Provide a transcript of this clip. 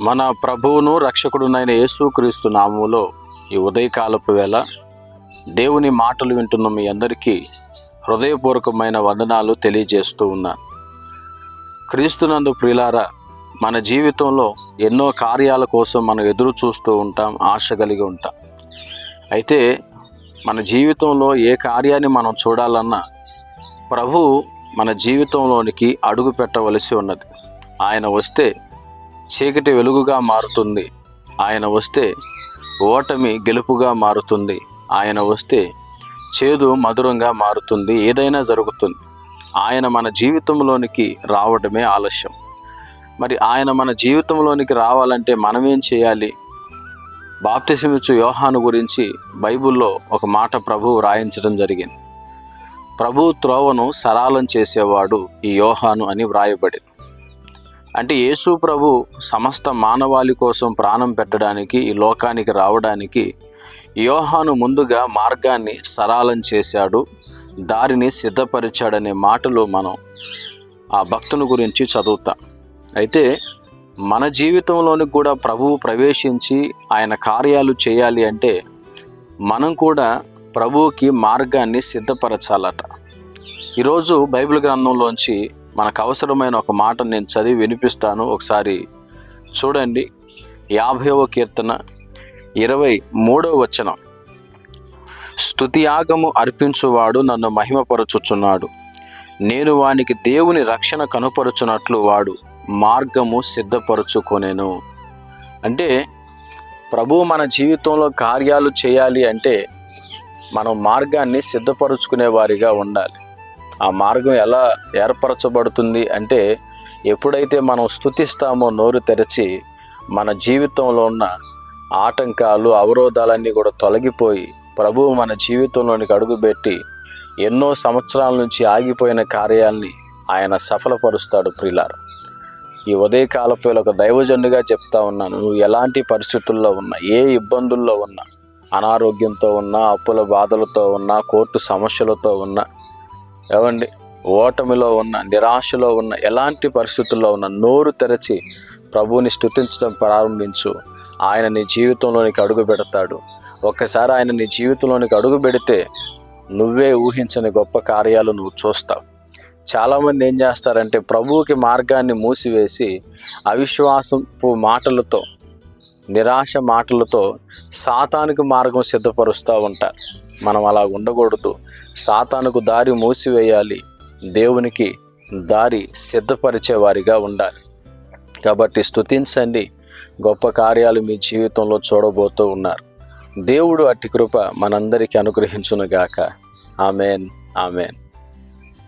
మన ప్రభువును రక్షకుడునైన యేసుక్రీస్తు నామములో ఈ ఉదయకాలపు వేళ దేవుని మాటలు వింటున్న మీ అందరికీ హృదయపూర్వకమైన వందనాలు తెలియజేస్తూ ఉన్నాను క్రీస్తునందు ప్రిలారా మన జీవితంలో ఎన్నో కార్యాల కోసం మనం ఎదురు చూస్తూ ఉంటాం ఆశ కలిగి ఉంటాం. అయితే మన జీవితంలో ఏ కార్యాన్ని మనం చూడాలన్నా ప్రభు మన జీవితంలోనికి అడుగు పెట్టవలసి ఉన్నది. ఆయన వస్తే చీకటి వెలుగుగా మారుతుంది. ఆయన వస్తే ఓటమి గెలుపుగా మారుతుంది. ఆయన వస్తే చేదు మధురంగా మారుతుంది. ఏదైనా జరుగుతుంది. ఆయన మన జీవితంలోనికి రావడమే ఆలస్యం. మరి ఆయన మన జీవితంలోనికి రావాలంటే మనం ఏం చేయాలి? బాప్తిసమిచ్చు యోహాను గురించి బైబిల్లో ఒక మాట ప్రభువు రాయించడం జరిగింది. ప్రభు త్రోవను సరాలం చేసేవాడు ఈ యోహాను అని వ్రాయబడింది. అంటే యేసు ప్రభు సమస్త మానవాళి కోసం ప్రాణం పెట్టడానికి ఈ లోకానికి రావడానికి యోహాను ముందుగా మార్గాన్ని సరాలం చేశాడు దారిని సిద్ధపరిచాడనే మాటలు మనం ఆ భక్తుని గురించి చదువుతాం. అయితే మన జీవితంలోనికి కూడా ప్రభువు ప్రవేశించి ఆయన కార్యాలు చేయాలి అంటే మనం కూడా ప్రభువుకి మార్గాన్ని సిద్ధపరచాలట. ఈరోజు బైబిల్ గ్రంథంలోంచి మనకు అవసరమైన ఒక మాట నేను చదివి వినిపిస్తాను. ఒకసారి చూడండి. యాభైవ కీర్తన ఇరవై మూడవ వచనం. స్తుతియాగము అర్పించువాడు నన్ను మహిమపరచుచున్నాడు. నేను వానికి దేవుని రక్షణ కనుపరుచున్నట్లు వాడు మార్గము సిద్ధపరుచుకొనేను. అంటే ప్రభు మన జీవితంలో కార్యాలు చేయాలి అంటే మనం మార్గాన్ని సిద్ధపరచుకునే వారిగా ఉండాలి. ఆ మార్గం ఎలా ఏర్పరచబడుతుంది అంటే ఎప్పుడైతే మనం స్థుతిస్తామో నోరు తెరిచి మన జీవితంలో ఉన్న ఆటంకాలు అవరోధాలన్నీ కూడా తొలగిపోయి ప్రభువు మన జీవితంలోనికి అడుగుపెట్టి ఎన్నో సంవత్సరాల నుంచి ఆగిపోయిన కార్యాల్ని ఆయన సఫలపరుస్తాడు ప్రిలార్. ఈ ఉదయకాలపు ఒక దైవజనుడిగా చెప్తా ఉన్నాను నువ్వు ఎలాంటి పరిస్థితుల్లో ఉన్నా ఏ ఇబ్బందుల్లో ఉన్నా అనారోగ్యంతో ఉన్నా అప్పుల బాధలతో ఉన్నా కోర్టు సమస్యలతో ఉన్నా ఏమండి? ఓటమిలో ఉన్న నిరాశలో ఉన్న ఎలాంటి పరిస్థితుల్లో ఉన్న నోరు తెరచి ప్రభువుని స్తుతించడం ప్రారంభించు. ఆయన నీ జీవితంలోనికి అడుగు పెడతాడు. ఒక్కసారి ఆయన నీ జీవితంలోనికి అడుగు పెడితే నువ్వే ఊహించని గొప్ప కార్యాలు నువ్వు చూస్తావు. చాలామంది ఏం చేస్తారంటే ప్రభువుకి మార్గాన్ని మూసివేసి అవిశ్వాసపు మాటలతో నిరాశ మాటలతో సాతానికి మార్గం సిద్ధపరుస్తూ ఉంటారు. మనం అలా ఉండకూడదు. సాతానుకు దారి మూసివేయాలి. దేవునికి దారి సిద్ధపరిచేవారిగా ఉండాలి. కాబట్టి స్తుతించండి. గొప్ప కార్యాలు మీ జీవితంలో చూడబోతూ ఉన్నారు. దేవుడు అట్టి కృప మనందరికీ అనుగ్రహించునుగాక. ఆమెన్. ఆమెన్.